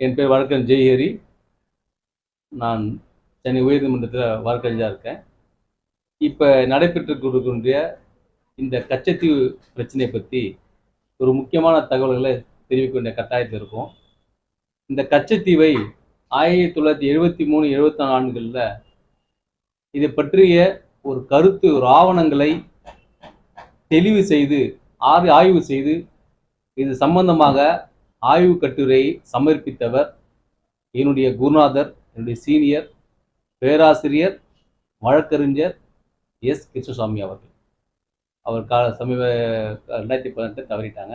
என் பேர் வழக்கன் ஜெய்ஹரி நான் சென்னை உயர்நீதிமன்றத்தில் வழக்கறிஞராக இருக்கேன். இப்போ நடைபெற்று கொடுக்கின்ற இந்த கச்சத்தீவு பிரச்சனையை பற்றி ஒரு முக்கியமான தகவல்களை தெரிவிக்க வேண்டிய கட்டாயத்தில் இருக்கும். இந்த கச்சத்தீவை ஆயிரத்தி தொள்ளாயிரத்தி எழுபத்தி மூணு எழுபத்தி நாலு ஆண்டுகளில் இதை பற்றிய ஒரு கருத்து ஒரு ஆவணங்களை தெளிவு செய்து ஆறு ஆய்வு செய்து இது சம்பந்தமாக ஆய்வு கட்டுரையை சமர்ப்பித்தவர் என்னுடைய குருநாதர் என்னுடைய சீனியர் பேராசிரியர் வழக்கறிஞர் எஸ். கிருஷ்ணசாமி அவர்கள். அவர் கா சமீப ரெண்டாயிரத்தி பதினெட்டு தவறிட்டாங்க.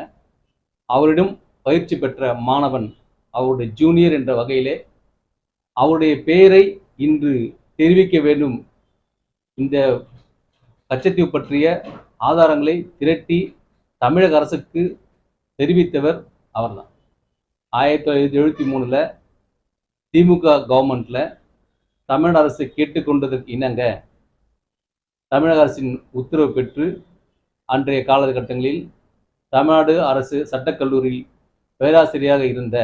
அவரிடம் பயிற்சி பெற்ற மாணவன் அவருடைய ஜூனியர் என்ற வகையிலே அவருடைய பெயரை இன்று தெரிவிக்க வேண்டும். இந்த கச்சத்தீவு பற்றிய ஆதாரங்களை திரட்டி தமிழக அரசுக்கு தெரிவித்தவர் அவர்தான். ஆயிரத்தி தொள்ளாயிரத்தி எழுபத்தி மூணில் திமுக கவர்மெண்ட்டில் தமிழக அரசு கேட்டுக்கொண்டதற்கு இணங்க தமிழக அரசின் உத்தரவு பெற்று அன்றைய காலகட்டங்களில் தமிழ்நாடு அரசு சட்டக்கல்லூரியில் பேராசிரியராக இருந்த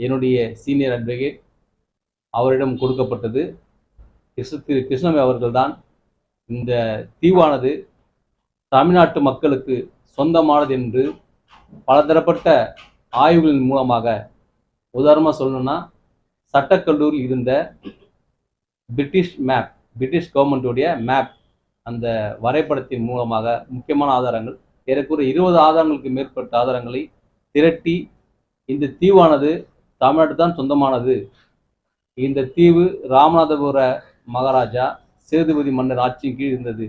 என்னுடைய சீனியர் அட்வொகேட் அவரிடம் கொடுக்கப்பட்டது. கிருஷ்ண திரு கிருஷ்ணமி அவர்கள்தான் இந்த தீவானது தமிழ்நாட்டு மக்களுக்கு சொந்தமானது என்று பலதரப்பட்ட ஆய்வுகளின் மூலமாக உதாரணமாக சொல்லணும்னா சட்டக்கல்லூரில் இருந்த பிரிட்டிஷ் மேப் பிரிட்டிஷ் கவர்மெண்ட்டுடைய மேப் அந்த வரைபடத்தின் மூலமாக முக்கியமான ஆதாரங்கள் ஏறக்குறைய இருபது ஆதாரங்களுக்கு மேற்பட்ட ஆதாரங்களை திரட்டி இந்த தீவானது தமிழ்நாட்டு தான் சொந்தமானது. இந்த தீவு ராமநாதபுர மகாராஜா சேதுபதி மன்னர் ஆட்சியின் கீழ் இருந்தது.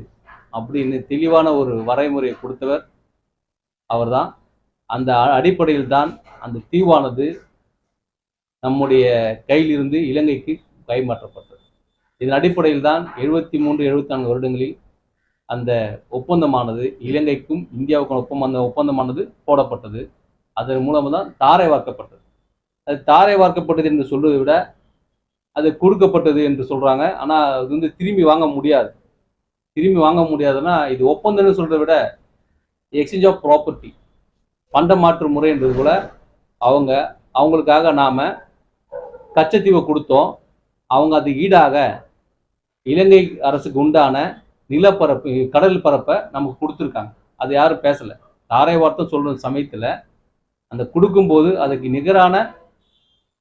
அப்படின்னு தெளிவான ஒரு வரைமுறையை கொடுத்தவர் அவர்தான். அந்த அடிப்படையில் தான் அந்த தீவானது நம்முடைய கையிலிருந்து இலங்கைக்கு கைமாற்றப்பட்டது. இதன் அடிப்படையில் தான் எழுபத்தி மூன்று எழுபத்தி நான்கு வருடங்களில் அந்த ஒப்பந்தமானது இலங்கைக்கும் இந்தியாவுக்கும் ஒப்பம் அந்த ஒப்பந்தமானது போடப்பட்டது. அதன் மூலமாக தான் தாரை வார்க்கப்பட்டது அது தாரை வார்க்கப்பட்டது என்று சொல்வதை விட அது கொடுக்கப்பட்டது என்று சொல்கிறாங்க ஆனால் அது வந்து திரும்பி வாங்க முடியாது. திரும்பி வாங்க முடியாதுன்னா இது ஒப்பந்தம்னு சொல்கிறத விட எக்ஸ்சேஞ்ச் ஆஃப் ப்ராப்பர்ட்டி பண்ட மாற்று முறை என்றது போல அவங்க அவங்களுக்காக நாம் கச்சத்தீவை கொடுத்தோம். அவங்க அது ஈடாக இலங்கை அரசுக்கு உண்டான நிலப்பரப்பு கடல் பரப்பை நமக்கு கொடுத்துருக்காங்க. அது யாரும் பேசலை. தாரை வார்த்தை சொல்கிற சமயத்தில் அந்த கொடுக்கும்போது அதுக்கு நிகரான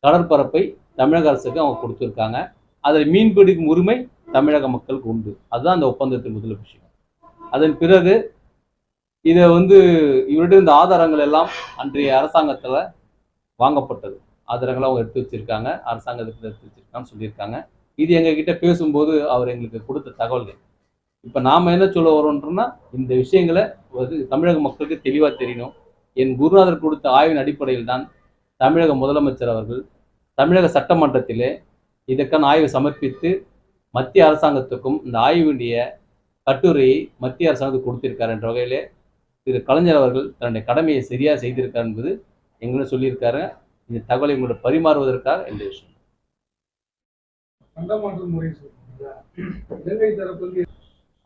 கடற்பரப்பை தமிழக அரசுக்கு அவங்க கொடுத்துருக்காங்க. அதில் மீன் பிடிக்கும் உரிமை தமிழக மக்களுக்கு உண்டு. அதுதான் அந்த ஒப்பந்தத்தின் முதல் விஷயம். அதன் பிறகு இதை வந்து இவருடைய இந்த ஆதாரங்கள் எல்லாம் அன்றைய அரசாங்கத்தில் வாங்கப்பட்டது. ஆதாரங்களை அவங்க எடுத்து வச்சிருக்காங்க. அரசாங்கத்துக்கு எடுத்து வச்சிருக்கான்னு சொல்லியிருக்காங்க. இது எங்ககிட்ட பேசும்போது அவர் எங்களுக்கு கொடுத்த தகவல்கள். இப்போ நாம் என்ன சொல்ல வரோன்றோம்னா இந்த விஷயங்களை வந்து தமிழக மக்களுக்கு தெளிவாக தெரியணும். என் குருநாதர் கொடுத்த ஆய்வின் அடிப்படையில் தான் தமிழக முதலமைச்சர் அவர்கள் தமிழக சட்டமன்றத்திலே இதற்கான ஆய்வு சமர்ப்பித்து மத்திய அரசாங்கத்துக்கும் இந்த ஆய்வுடைய கட்டுரையை மத்திய அரசாங்கத்துக்கு கொடுத்திருக்கார் என்ற வகையிலே திரு கலைஞர் அவர்கள் தன்னுடைய கடமையை சரியாக செய்திருக்கார் என்பது எங்களும் சொல்லியிருக்காரு. இந்த தகவலை உங்களோட பரிமாறுவதற்காக இந்த விஷயம்.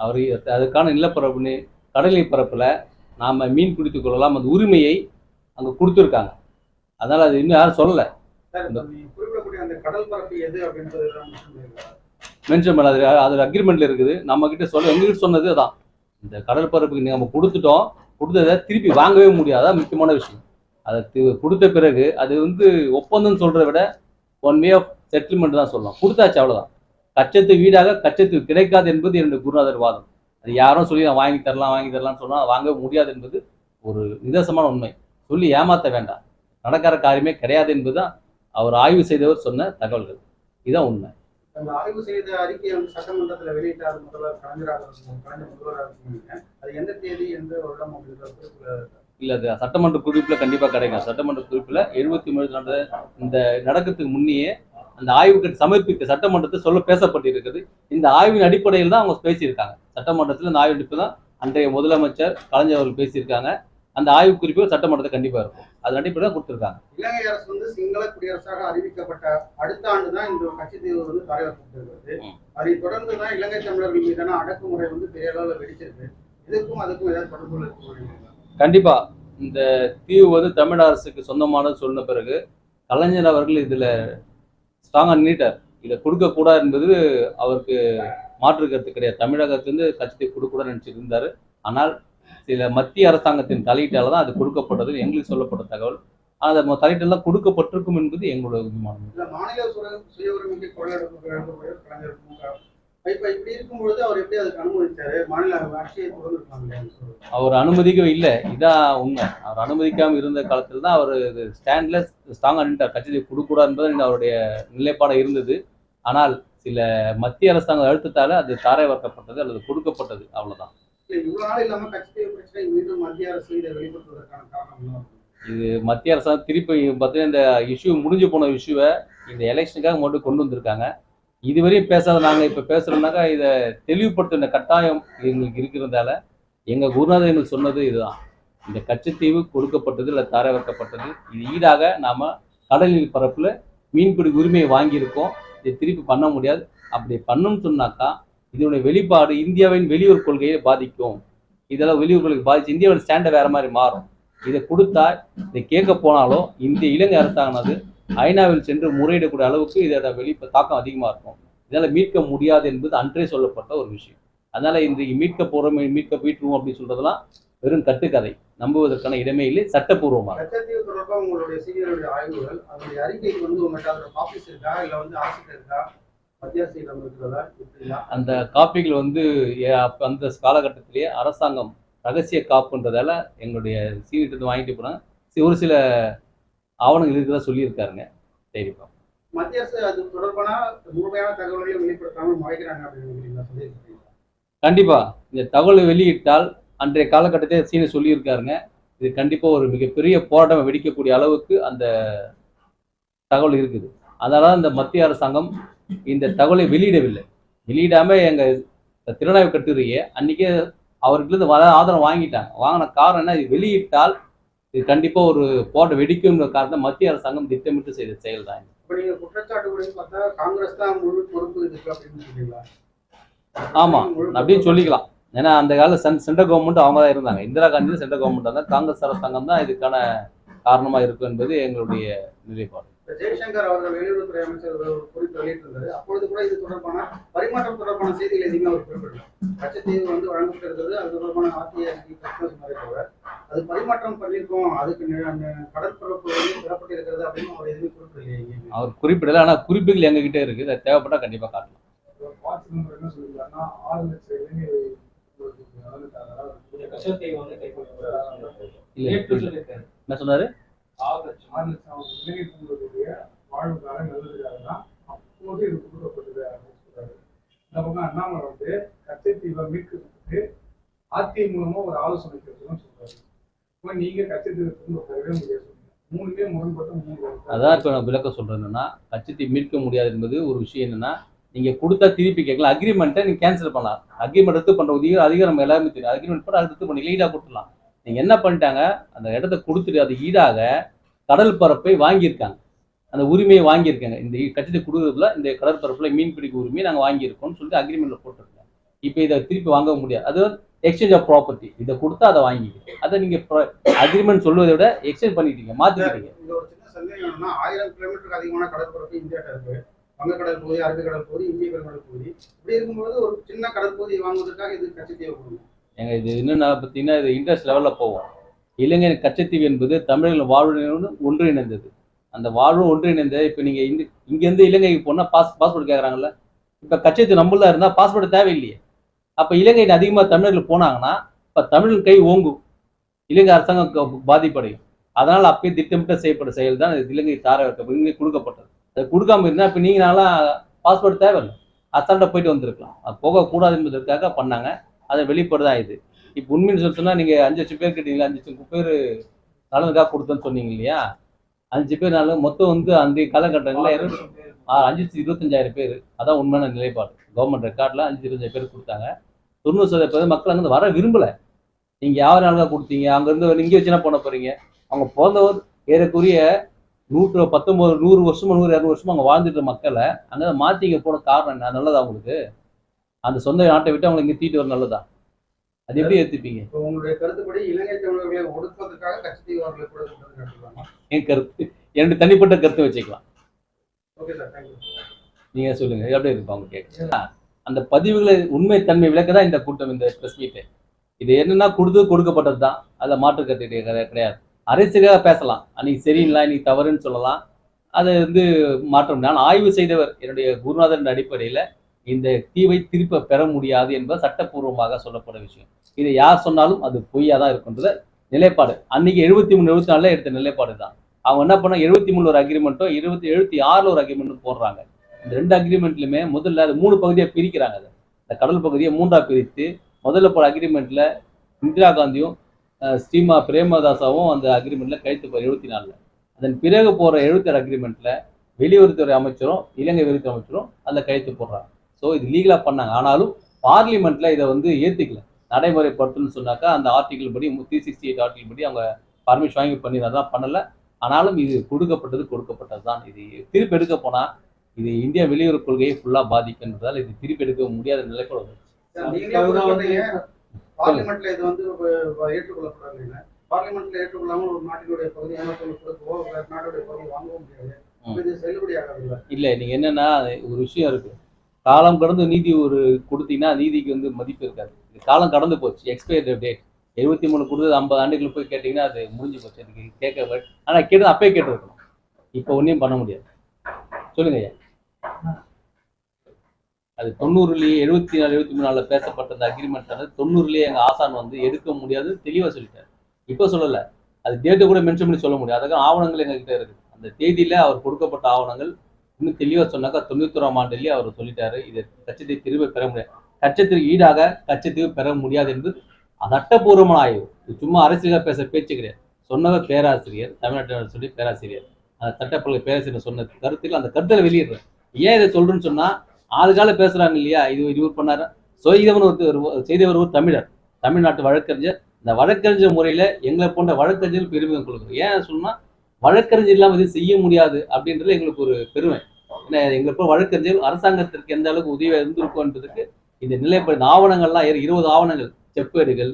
அவர் அதுக்கான நிலப்பரப்புன்னு கடலை பரப்பில் நாம் மீன் பிடித்துக் கொள்ளலாம் அந்த உரிமையை அங்கே கொடுத்துருக்காங்க. அதனால் அது இன்னும் யாரும் சொல்லலை? மென்ஷன் பண்ண அது அக்ரிமெண்ட்ல இருக்குது. நம்ம கிட்ட சொல்ல எங்ககிட்ட சொன்னது அதான். இந்த கடல் பரப்புக்கு நம்ம கொடுத்துட்டோம். கொடுத்ததை திருப்பி வாங்கவே முடியாது முக்கியமான விஷயம். அதை கொடுத்த பிறகு அது வந்து ஒப்பந்தம் சொல்கிறத விட ஒன் வே ஆஃப் செட்டில்மெண்ட் தான் சொல்லலாம். கொடுத்தாச்சு அவ்வளோதான் கச்சத்து வீடாக கச்சத்து கிடைக்காது என்பது என்னுடைய குருநாதர் வாதம். அது யாரும் சொல்லி நான் வாங்கி தரலாம் வாங்கி தரலாம்னு சொன்னால் வாங்கவே முடியாது என்பது ஒரு நிதர்சமான உண்மை. சொல்லி ஏமாற்ற வேண்டாம். நடக்கிற காரியமே கிடையாது என்பதுதான் அவர் ஆய்வு செய்தவர் சொன்ன தகவல்கள். இதுதான் உண்மை. அந்த ஆய்வு செய்த அறிக்கையை வந்து சட்டமன்றத்துல வெளியிட்டார் முதல்வர் கலைஞராக இருக்கும் கலைஞர் முதல்வராக இருக்கீங்க அது எந்த தேதி எந்த வருடம் அப்படின்ற இல்ல அது சட்டமன்ற குறிப்புல கண்டிப்பா கிடைக்கும். சட்டமன்ற குறிப்புல எழுபத்தி மூணு நடந்த இந்த நடக்கிறதுக்கு முன்னையே அந்த ஆய்வுக்கு சமர்ப்பித்த சட்டமன்றத்தை சொல்ல பேசப்பட்டிருக்குது. இந்த ஆய்வின் அடிப்படையில் தான் அவங்க பேசியிருக்காங்க. சட்டமன்றத்தில் இந்த ஆய்வு அடிப்பு தான் அன்றைய முதலமைச்சர் கலைஞர் அவர்கள் பேசியிருக்காங்க. அந்த ஆய்வு குறிப்பு சட்டமன்றத்தில் கண்டிப்பா இருக்கும். அதன் அடிப்படையில் தான் கொடுத்துருக்காங்க. இலங்கை அரசு வந்து சிங்கள குடியரசாக அறிவிக்கப்பட்ட அடுத்த ஆண்டு தான் இந்த கட்சித்தீவு வந்து தலைவர்ப்பட்டிருக்கிறது ம். அதை தொடர்ந்து தான் இலங்கை தமிழர்கள் மீதான அடக்குமுறை வந்து பெரிய அளவில் வெடிச்சிருக்கு. இதுக்கும் அதுக்கும் ஏதாவது தொடர்பு இருக்கு கண்டிப்பா. இந்த தீவு வந்து தமிழ் அரசுக்கு சொந்தமானது சொன்ன பிறகு கலைஞர் அவர்கள் இதில் ஸ்ட்ராங்காக நீட்டார் இதை கொடுக்கக்கூடாது என்பது அவருக்கு மாற்று கருத்து கிடையாது. தமிழகத்திலிருந்து கட்சியை கொடுக்கூடாதுன்னு நினச்சிட்டு இருந்தார். ஆனால் சில மத்திய அரசாங்கத்தின் தலையீட்டால் தான் அது கொடுக்கப்பட்டது. எங்களுக்கு சொல்லப்பட்ட தகவல். அந்த தலையீட்டெல்லாம் கொடுக்கப்பட்டிருக்கும் என்பது எங்களோட விமானம் அவர் அனுமதிக்கவே இல்லை. இதான் உண்மை. அவர் அனுமதிக்காமல் இருந்த காலத்தில் தான் அவர் ஸ்டாண்ட்ல ஸ்ட்ராங்காக நின்றார் கட்சியை கொடுக்கூடாது என்பது அவருடைய நிலைப்பாடாக இருந்தது. ஆனால் சில மத்திய அரசாங்க அழுத்தத்தால் அது தாரைவார்க்கப்பட்டது அல்லது கொடுக்கப்பட்டது. அவ்வளவுதான். இது மத்திய அரசாங்கம் திருப்பி பார்த்தீங்கன்னா இந்த இஷ்யூ முடிஞ்சு போன இஷ்யூவை இந்த எலெக்ஷனுக்காக மட்டும் கொண்டு வந்திருக்காங்க. இதுவரையும் பேசாத நாங்கள் இப்போ பேசுகிறோம்னாக்கா இதை தெளிவுபடுத்தின கட்டாயம் எங்களுக்கு இருக்கிறதால எங்கள் குருநாதர் எங்களுக்கு சொன்னது இதுதான். இந்த கச்சத்தீவு கொடுக்கப்பட்டது இல்லை தர வைக்கப்பட்டது இது ஈடாக நாம் கடலில் பரப்பில் மீன்பிடி உரிமையை வாங்கியிருக்கோம். இதை திருப்பி பண்ண முடியாது. அப்படி பண்ணணும்னு சொன்னாக்கா இதனுடைய வெளிப்பாடு இந்தியாவின் வெளியூர் கொள்கையை பாதிக்கும். இதெல்லாம் வெளியூர் கொள்கை பாதிச்சு இந்தியாவோட ஸ்டாண்டை வேற மாதிரி மாறும். இதை கொடுத்தா இதை கேட்க போனாலும் இந்திய இலங்கை அரசாங்கனது ஐநாவில் சென்று முறையிடக்கூடிய அளவுக்கு இதோட வெளி தாக்கம் அதிகமாக இருக்கும். இதனால் மீட்க முடியாது என்பது அன்றே சொல்லப்பட்ட ஒரு விஷயம். அதனால இன்றைக்கு மீட்க போகிறோம் மீட்க போயிட்டுருவோம் அப்படின்னு சொல்கிறதுலாம் வெறும் கட்டுக்கதை. நம்புவதற்கான இடமே இல்லை சட்டப்பூர்வமாக உங்களுடைய சீனியருடைய ஆய்வுகள் அதனுடைய அறிக்கைக்கு வந்து உங்கள்கிட்ட காப்பீஸ் இருக்கா இல்லை வந்து ஆசிரியர் இருக்கா அந்த காப்பிகள் வந்து அந்த காலகட்டத்திலேயே அரசாங்கம் ரகசிய காப்புன்றதால எங்களுடைய சீனிட்டு வாங்கிட்டு சி- ஒரு சில ஆவணங்கள் இருக்கிறதா சொல்லியிருக்காருங்க சரிப்பா மத்திய அரசு அது தொடர்பான முழுமையான தகவல்களை வெளிப்படுத்தாமல் மறைக்கிறாங்க அப்படின்னு கண்டிப்பா. இந்த தகவலை வெளியிட்டால் அன்றைய காலகட்டத்தை சீனி சொல்லியிருக்காருங்க. இது கண்டிப்பா ஒரு மிகப்பெரிய போராட்டம் வெடிக்கக்கூடிய அளவுக்கு அந்த தகவல் இருக்குது. அதனால இந்த மத்திய அரசாங்கம் இந்த தகவலை வெளியிடவில்லை. வெளியிடாம எங்க திருநாவு கட்டுரையை அன்னைக்கே அவர்கிட்ட வர ஆதரவு வாங்கிட்டாங்க. வாங்கின காரணம் என்ன? இது வெளியிட்டால் இது கண்டிப்பா ஒரு போராட்டம் வெடிக்கும்ன்ற காரணம் மத்திய அரசாங்கம் திட்டமிட்டு செய்த செயல் தான் தான் ஆமா அப்படின்னு. சொல்லிக்கலாம். ஏன்னா அந்த கால சென் சென்ட்ரல் கவர்மெண்ட் அவங்க தான் இருந்தாங்க. இந்திரா காந்தி தான் சென்ட்ரல் கவர்மெண்ட் இருந்தாங்க காங்கிரஸ் அரசாங்கம் தான் இதுக்கான காரணமா இருக்கும் என்பது எங்களுடைய நிலைப்பாடு. ஜெய்சங்கர் அவர்கள் வெளியுறவுத்துறை அமைச்சர் ஒரு குறிப்பு வெளியிட்டிருந்தாரு. அப்பொழுது கூட இது தொடர்பான பரிமாற்றம் தொடர்பான செய்திகள் எதுவுமே அவர் குறிப்பிடல. கச்சத்தீவு வந்து வழங்கப்பட்டிருக்கிறது அது தொடர்பான ஆர்டிஐ தவிர அது பரிமாற்றம் பண்ணியிருக்கோம். அதுக்கு கடற்பரப்பு வந்து பெறப்பட்டிருக்கிறது அப்படின்னு அவர் எதுவுமே குறிப்பிடலையே. அவர் குறிப்பிடல. ஆனா குறிப்புகள் எங்ககிட்ட இருக்கு. அதை தேவைப்பட்டா கண்டிப்பா காட்டலாம். வாட்ஸ் நம்பர் என்ன சொல்லிருக்காருன்னா ஆறு லட்சம் இளைஞர் என்ன சொன்னாரு? ஆறு லட்சம் வாழ்வுக்காக நல்லதுக்காக அப்போது இது கொடுக்கப்பட்டது அப்படின்னு சொல்றாரு இந்த பக்கம் அண்ணாமலை வந்து கச்சத்தீவை மீட்கிறதுக்கு ஆர்டி மூலமா ஒரு ஆலோசனை கேட்கணும்னு சொல்றாரு இப்போ நீங்க கச்சத்தீவை திரும்ப பெறவே முடியாது அதான் இப்போ நான் விளக்க சொல்றேன் என்னன்னா கட்சத்தை மீட்க முடியாது என்பது ஒரு விஷயம் என்னன்னா நீங்க கொடுத்தா திருப்பி கேட்கலாம். அக்ரிமெண்ட்டை நீங்க கேன்சல் பண்ணலாம். அக்ரிமெண்ட் ரத்து பண்ற உதவி அதிகம் நம்ம எல்லாருமே தெரியும் அக்ரிமெண்ட் போட்டு அது ரத்து பண்ணி ஈடாக கொடுத்துடலாம். நீங்க என்ன பண்ணிட்டாங்க? அந்த இடத்த கொடுத்துட்டு அது ஈடாக கடல் பரப்பை வாங்கியிருக்காங்க. அந்த உரிமையை வாங்கியிருக்காங்க. இந்த கட்சத்தை கொடுக்குறதுல இந்த கடற்பரப்புல மீன் பிடிக்க உரிமையை நாங்கள் வாங்கியிருக்கோம்னு சொல்லிட்டு அக்ரிமெண்ட்ல போட்டிருக்காங்க. இப்போ இதை திருப்பி வாங்க முடியாது. அது எக்ஸ்சேஞ்ச் ஆஃப் ப்ராப்பர்ட்டி இதை கொடுத்தா அதை வாங்கிக்க அதை நீங்க அக்ரிமெண்ட் சொல்வதை விட எக்ஸ்சேஞ்ச் பண்ணிட்டீங்க மாத்திக்கிட்டீங்க. சின்ன ஆயிரம் கிலோமீட்டருக்கு அதிகமான கடற்பரப்பு இந்தியாட்ட இருக்கு வங்கக்கடல் பகுதி அரபிக்கடல் பகுதி இந்திய பெருங்கடல் பகுதி இப்படி இருக்கும்போது ஒரு சின்ன கடற்பகுதியை வாங்குவதற்காக இது கட்சி தேவைப்படுது எங்க இது என்னென்ன பார்த்தீங்கன்னா இது இன்ட்ரெஸ்ட் லெவலில் போவோம் இலங்கை கச்சத்தீவு என்பது தமிழர்கள் வாழ்வுடன் ஒன்றிணைந்தது. அந்த வாழ்வு ஒன்றிணைந்த இப்போ நீங்கள் இந்த இங்கேருந்து இலங்கைக்கு போனால் பாஸ் பாஸ்போர்ட் கேட்குறாங்கல்ல இப்போ கச்சத்தீவு நம்மளாக இருந்தால் பாஸ்போர்ட் தேவையில்லையே. அப்போ இலங்கையில் அதிகமாக தமிழர்கள் போனாங்கன்னா இப்போ தமிழர்கள் கை ஓங்கும். இலங்கை அரசாங்கம் பாதிப்படையும். அதனால் அப்பயே திட்டமிட்ட செய்யப்பட்ட செயல் தான் இலங்கை தார இலங்கை இங்கே கொடுக்கப்பட்டது. அது கொடுக்காம இருந்தால் இப்போ நீங்கள் பாஸ்போர்ட் தேவையில்லை. அசால்ட்டாக போயிட்டு வந்திருக்கலாம். அது போகக்கூடாது என்பதற்காக பண்ணாங்க. அதை வெளிப்படுதான் இது? இப்போ உண்மைன்னு சொல்லி சொன்னா நீங்க அஞ்சு லட்சம் பேர் கேட்டீங்களா? அஞ்சு லட்சம் பேர் நலனுக்காக கொடுத்தேன்னு சொன்னீங்க இல்லையா? அஞ்சு பேர் நாலு மொத்தம் வந்து அந்த காலகட்டங்களில் அஞ்சு லட்சம் இருபத்தஞ்சாயிரம் பேர். அதான் உண்மையான நிலைப்பாடு. கவர்மெண்ட் ரெக்கார்டில் அஞ்சு இருபத்தஞ்சாயிரம் பேர் கொடுத்தாங்க. தொண்ணூறு சதவீதம் மக்கள் அங்கே வர விரும்பல. நீங்க யார் நாளுக்காக கொடுத்தீங்க? அங்கேருந்து இங்கே வச்சு என்ன பண்ண போறீங்க? அவங்க பிறந்தவர் ஏறக்குரிய நூற்று பத்தொன்பது நூறு வருஷமா நூறு இரநூறு வருஷமா அங்கே வாழ்ந்துட்ட மக்களை அங்கே மாற்றி இங்கே போன காரணம் என்ன? நல்லதா உங்களுக்கு? அந்த சொந்த நாட்டை விட்டு அவங்களை இங்கே தீட்டு வர நல்லதா? அது எப்படி ஏற்றுப்பீங்க உங்களுடைய கருத்துப்படி இலங்கை தமிழர்களை ஒடுக்குவதற்காக கொடுக்கப்பட்டது கட்டுறாங்க என் கருத்து. என்னுடைய தனிப்பட்ட கருத்து வச்சுக்கலாம். ஓகே சார் தேங்க்யூ நீங்க சொல்லுங்க எப்படி இருக்கு அவங்க கேட்க அந்த பதிவுகளை உண்மை தன்மை விளக்க தான் இந்த கூட்டம் இந்த ப்ரெஸ் மீட்டு இது என்னன்னா கொடுத்து கொடுக்கப்பட்டது தான். அதில் மாற்று கருத்து கிடையாது அரசியலாக பேசலாம். அன்னைக்கு சரியில்லை இன்னைக்கு தவறுன்னு சொல்லலாம். அதை வந்து மாற்ற முடியும். ஆனால் ஆய்வு செய்தவர் என்னுடைய குருநாதன் அடிப்படையில் இந்த தீவை திருப்ப பெற முடியாது என்பது சட்டப்பூர்வமாக சொல்லப்பட்ட விஷயம். இதை யார் சொன்னாலும் அது பொய்யா தான் இருக்குன்றத நிலைப்பாடு. அன்னைக்கு எழுபத்தி மூணு எழுபத்தி நாலுல எடுத்த நிலைப்பாடு தான். அவங்க என்ன பண்ண எழுபத்தி மூணு ஒரு அக்ரிமெண்ட்டோ இருபத்தி எழுபத்தி ஆறுல ஒரு அக்ரிமெண்ட்டும் போடுறாங்க. இந்த ரெண்டு அக்ரிமெண்ட்லையுமே முதல்ல அது மூணு பகுதியாக பிரிக்கிறாங்க அது. இந்த கடல் பகுதியை மூன்றா பிரித்து முதல்ல போற அக்ரிமெண்ட்ல இந்திரா காந்தியும் ஸ்ரீமா பிரேமதாசாவும் அந்த அக்ரிமெண்ட்ல கைத்து போற எழுபத்தி நாலுல. அதன் பிறகு போற எழுபத்தாறு அக்ரிமெண்ட்ல வெளியுறவுத்துறை அமைச்சரும் இலங்கை வெளியுறவுத்துறை அமைச்சரும் அதில் கழித்து போடுறாங்க. ஸோ இது லீகலாக பண்ணாங்க. ஆனாலும் பார்லிமெண்ட்ல இதை வந்து ஏற்றுக்கல நடைமுறைப்படுத்தணும்னு சொன்னாக்கா அந்த ஆர்டிகிள் படி த்ரீ சிக்ஸ்டி எயிட் ஆர்டிகிள் படி அவங்க பர்மிஷன் வாங்கி பண்ணி அதான் பண்ணல. ஆனாலும் இது கொடுக்கப்பட்டது கொடுக்கப்பட்டது தான். இது திருப்பி எடுக்க போனா இது இந்திய வெளியுறவு கொள்கையை ஃபுல்லா பாதிக்கின்றதால் இது திருப்பி எடுக்க முடியாத நிலைப்பாடு நீங்களே குறிப்பிட்டீங்க, பார்லிமெண்ட்ல இது வந்து பார்லிமெண்ட்ல ஒரு நாட்டினுடைய பகுதி ஏமாற்றல் கொடுக்கவோ வேற நாட்டுடைய பகுதி வாங்கவும் முடியாது. அப்ப இது செல்லுபடி ஆகாதுல்ல இல்ல நீங்க என்னன்னா ஒரு விஷயம் இருக்கு. காலம் கடந்து நீதி ஒரு கொடுத்தீங்கன்னா நீதிக்கு வந்து மதிப்பு இருக்காது. இது காலம் கடந்து போச்சு. எக்ஸ்பயர் டேட் எழுபத்தி மூணு கொடுத்தது ஐம்பது ஆண்டுகள் போய் கேட்டீங்கன்னா அது முடிஞ்சு போச்சு. எனக்கு கேட்க ஆனால் கேட்டது அப்பயே கேட்டுருக்கணும். இப்போ ஒன்றையும் பண்ண முடியாது. சொல்லுங்க ஐயா. அது தொண்ணூறுலயே எழுபத்தி நாலு எழுபத்தி மூணு பேசப்பட்ட அந்த அக்ரிமெண்ட் வந்து தொண்ணூறுலயே எங்க ஆசான் வந்து எடுக்க முடியாது தெளிவா சொல்லிட்டாரு. இப்போ சொல்லல. அது டேட்டை கூட மென்ஷன் பண்ணி சொல்ல முடியாது. அதுக்கு ஆவணங்கள் எங்ககிட்ட இருக்கு அந்த தேதியில அவர் கொடுக்கப்பட்ட ஆவணங்கள் இன்னும் தெளிவா சொன்னாக்கா தொண்ணூத்தோராம் ஆண்டுலயே அவர் சொல்லிட்டாரு. இது கச்சத்தை திரும்ப பெற முடியாது. கச்சத்திற்கு ஈடாக கச்சத்தீவு பெற முடியாது என்று சட்டபூர்வமான ஆய்வு. இது சும்மா அரசியலாக பேச பேச்சு கிடையாது. சொன்னவர் பேராசிரியர் தமிழ்நாட்டில் சொல்லி பேராசிரியர். அந்த சட்டப்பல்கலை பேராசிரியர் சொன்ன கருத்தில் அந்த கருத்தில் வெளியிடுறேன். ஏன் இதை சொல்றேன்னு சொன்னா ஆளுகால பேசுறாங்க இல்லையா? இது இவர் பண்ணாரு. செய்தவன் ஒரு செய்தவர் ஒரு தமிழர். தமிழ்நாட்டு வழக்கறிஞர். இந்த வழக்கறிஞர் முறையில எங்களை போன்ற வழக்கறிஞர்கள் பெருமிதம் கொடுக்குறோம் ஏன் சொன்னா வழக்கறிஞர் இல்லாமல் இது செய்ய முடியாது அப்படின்றது எங்களுக்கு ஒரு பெருமை. ஏன்னா எங்களுக்கு வழக்கறிஞர் அரசாங்கத்திற்கு எந்த அளவுக்கு உதவியாக இருந்திருக்கும் என்பதற்கு இந்த நிலைப்படி ஆவணங்கள்லாம் இருபது ஆவணங்கள் செப்பேடுகள்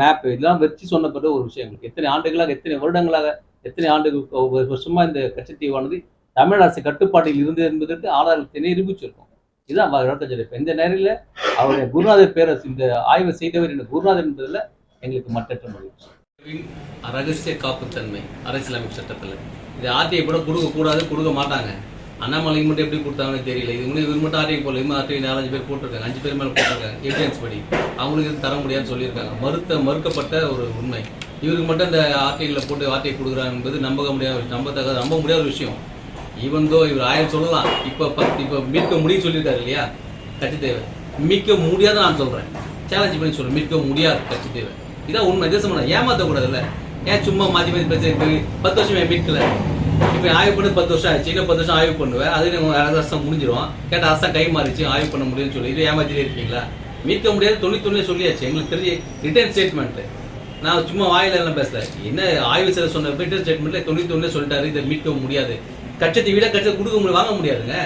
மேப் இதெல்லாம் வச்சு சொன்னப்பட்ட ஒரு விஷயங்கள் எத்தனை ஆண்டுகளாக எத்தனை வருடங்களாக எத்தனை ஆண்டுகள் வருஷமா இந்த கட்சித்தீவானது தமிழ் அரசு கட்டுப்பாட்டில் இருந்தது என்பதற்கு ஆதாரத்தை நிரூபிச்சிருக்கும். இதுதான் வழக்கறிஞர் இந்த நேரில் அவருடைய குருநாதர் பேரரசு இந்த ஆய்வு செய்தவர் என்ற குருநாதர் என்பதில் எங்களுக்கு மற்ற மகிழ்ச்சி. ரகசிய காப்புத்தன்மை அரசியலமைப்பு சட்டத்தில். இது ஆர்டிஐ கூட கொடுக்க கூடாது கொடுக்க மாட்டாங்க. அண்ணாமலைக்கு மட்டும் எப்படி கொடுத்தாங்கன்னு தெரியல. இது முன்னே இவர் மட்டும் ஆர்டிஐ போல இவங்க ஆர்டிஐ நாலஞ்சு பேர் போட்டிருக்காங்க. அஞ்சு பேர் மேலே போட்டிருக்காங்க. எவிடன்ஸ் படி. அவங்களுக்கு இது தர முடியாதுன்னு சொல்லியிருக்காங்க. மறுத்த மறுக்கப்பட்ட ஒரு உண்மை. இவருக்கு மட்டும் இந்த ஆர்டிஐல போட்டு ஆர்டிஐ கொடுக்குறாங்க என்பது நம்ப முடியாத நம்பத்தக்க நம்ப முடியாத ஒரு விஷயம். ஈவன் தோ இவர் ஆயிரம் சொல்லலாம். இப்போ பத்து இப்போ மீட்க முடியும் சொல்லியிருக்காரு இல்லையா? கட்சி தேவை மீட்க முடியாத நான் சொல்றேன். சேலஞ்ச் பண்ணி சொல்கிறேன் மீட்க முடியாது கட்சி தேவை இதான் உண்மை தேசம் ஏமாத்தக்கூடாதுல்ல. ஏன் சும்மா மாற்றி மாற்றி பிரச்சனை பத்து வருஷம் ஏன் மீட்கல இப்போ ஆய்வு பண்ணி பத்து வருஷம் ஆயிடுச்சு. இன்னும் பத்து வருஷம் ஆய்வு பண்ணுவேன் அது அரசு வருஷம் முடிஞ்சிடும் கேட்ட அரசா கை மாறிச்சு ஆய்வு பண்ண முடியும்னு சொல்லி. இது ஏமாத்திட்டே இருக்கீங்களா? மீட்க முடியாது. தொண்ணூத்தொன்னு சொல்லியாச்சு. எங்களுக்கு தெரிஞ்சு ரிட்டர்ன் ஸ்டேட்மெண்ட் நான் சும்மா வாயில எல்லாம் பேசல. என்ன ஆய்வு செய்ய சொன்ன ரிட்டர்ன் ஸ்டேட்மெண்ட்ல தொண்ணூத்தொன்னு சொல்லிட்டாரு. இதை மீட்க முடியாது. கட்சத்தை விட கட்சத்தை கொடுக்க முடியும் வாங்க முடியாதுங்க.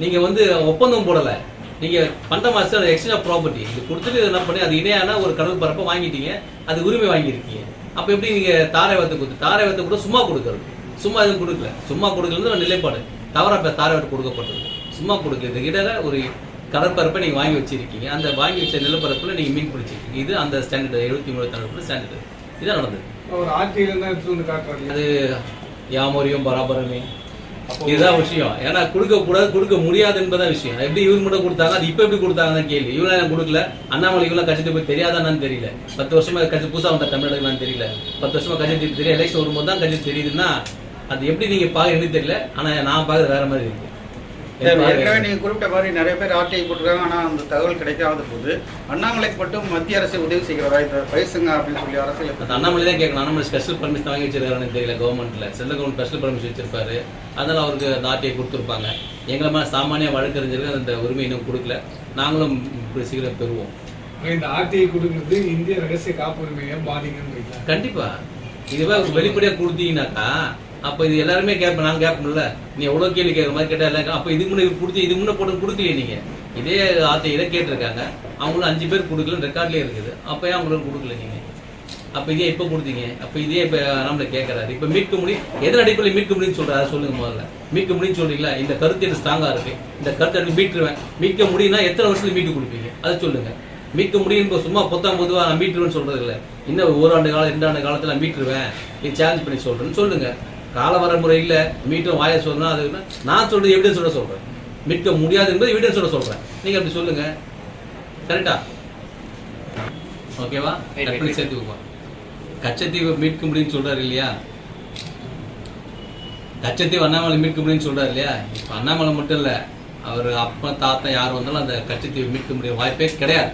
நீங்க வந்து ஒப்பந்தம் போடலை. நீங்க பண்ட மாஸ்டர் எக்ஸ்சேஞ்ச் ஆஃப் ப்ராப்பர்ட்டி இது கொடுத்துட்டு என்ன பண்ணி அது இணையான ஒரு கடல் பரப்பை வாங்கிட்டீங்க அது உரிமை வாங்கியிருக்கீங்க. அப்ப எப்படி நீங்க தாரை வத்து கொடுத்து தாரை வத்து கூட சும்மா கொடுக்கறது. சும்மா எதுவும் கொடுக்கல. சும்மா கொடுக்கறது ஒரு நிலைப்பாடு. தவறா இப்ப தாரை வத்து கொடுக்கப்பட்டது. சும்மா கொடுக்கல. இது இடையில ஒரு கடற்பரப்பை நீங்க வாங்கி வச்சிருக்கீங்க. அந்த வாங்கி வச்ச நிலப்பரப்புல நீங்க மீன் பிடிச்சிருக்கீங்க. இது அந்த ஸ்டாண்டர்ட் எழுபத்தி மூணு தமிழ் ஸ்டாண்டர்ட் இதான் நடந்தது. ஒரு ஆட்சியில அது யாமோரியும் பராபரமே. இதுதான் விஷயம். ஏன்னா கொடுக்க கூடாது கொடுக்க முடியாது என்பதான் விஷயம். எப்படி இவர் மட்டும் கொடுத்தாங்க அது இப்ப எப்படி கொடுத்தாங்கன்னு கேள்வி. இவங்க எனக்கு கொடுக்கல. அண்ணாமலை இவங்க கட்சி போய் தெரியாதான்னு தெரியல. பத்து வருஷமா கட்சி புதுசா வந்த தமிழகம்னு தெரியல. பத்து வருஷமா கட்சி தெரியல எலெக்ஷன் வரும்போது தான் கட்சி தெரியுதுன்னா அது எப்படி நீங்க பாக்குறது தெரியல. ஆனா நான் பாக்குறது வேற மாதிரி இருக்கு. ஏற்கனவே நீங்க குறிப்பிட்ட மாதிரி நிறைய பேர் ஆர்டிஐ போட்டிருக்காங்க. ஆனா அந்த தகவல் கிடைக்காத போது அண்ணாமலைக்கு மட்டும் மத்திய அரசு உதவி செய்கிறதா இந்த வயசுங்க அப்படின்னு சொல்லி அரசியல் அந்த அண்ணாமலை தான் கேட்கணும். அண்ணாமலை ஸ்பெஷல் பர்மிஷன் வாங்கி வச்சிருக்காருன்னு தெரியல கவர்மெண்ட்ல சென்ட்ரல் கவர்மெண்ட் ஸ்பெஷல் பர்மிஷன் வச்சிருப்பாரு. அதனால அவருக்கு அந்த ஆர்டிஐ கொடுத்துருப்பாங்க. எங்களை மாதிரி சாமானிய வழக்கறிஞர்கள் அந்த உரிமை இன்னும் கொடுக்கல. நாங்களும் இப்படி சீக்கிரம் பெறுவோம். இந்த ஆர்டிஐ கொடுக்கறது இந்திய ரகசிய காப்புரிமையை பாதிக்குன்றீங்களா கண்டிப்பா. இதுவே வெளிப்படையா கொடுத்தீங்கன்னாக்கா அப்போ இது எல்லாருமே கேட்பேன் நான் கேட்போம்ல நீ எவ்வளோ கேள்வி கேட்கற மாதிரி கேட்டால் எல்லாம் அப்போ இதுக்கு முன்னே கொடுத்து இதுக்கு முன்னே போட்டு கொடுக்கலையே நீங்கள் இதே ஆர்டிஐ கேட்டிருக்காங்க. அவங்களும் அஞ்சு பேர் கொடுக்கல ரெக்கார்ட்லேயே இருக்குது. அப்போ அவங்களுக்கு கொடுக்கல நீங்கள் அப்போ இதே இப்போ கொடுத்தீங்க. அப்போ இதே இப்போ நம்மளை கேட்கறாரு இப்போ மீட்க முடியும் எதன் அடிப்படையில் மீட்க முடியும்னு சொல்கிறாரு அதை சொல்லுங்க முதல்ல. மீட்க முடியும்னு சொல்றீங்களா? இந்த கருத்து எனக்கு ஸ்ட்ராங்காக இருக்கு. இந்த கருத்தை எனக்கு மீட்டுருவேன். மீட்க முடியும்னா எத்தனை வருஷத்துல மீட்டு கொடுப்பீங்க? அதை சொல்லுங்க. மீட்க முடியும் இப்போ சும்மா பொத்தாம் பொதுவாக நான் மீட்டுருவேன்னு சொல்றது இல்லை இன்னும் ஒரு ஆண்டு காலம் ரெண்டாண்டு காலத்தில் நான் மீட்டுருவேன். நீ சேலஞ்ச் பண்ணி சொல்றேன்னு சொல்லுங்க. கால வரமுறை இல்ல மீட்டும் வாயை சொல்லணும் அது என்ன? நான் சொல்றது எவிடன்ஸ் சொல்ல சொல்றேன். மீட்க முடியாது என்பது எவிடன்ஸ் சொல்ல சொல்றேன். நீங்க அப்படி சொல்லுங்க. கரெக்டா ஓகேவா. சேர்த்துக்குவோம் கச்சத்தீவை மீட்க முடியும்னு சொல்றாரு இல்லையா? கச்சத்தீவு அண்ணாமலை மீட்க முடியும்னு சொல்றாரு இல்லையா? இப்ப அண்ணாமலை மட்டும் இல்ல அவர் அப்பா தாத்தா யார் வந்தாலும் அந்த கச்சத்தீவை மீட்க முடிய வாய்ப்பே கிடையாது.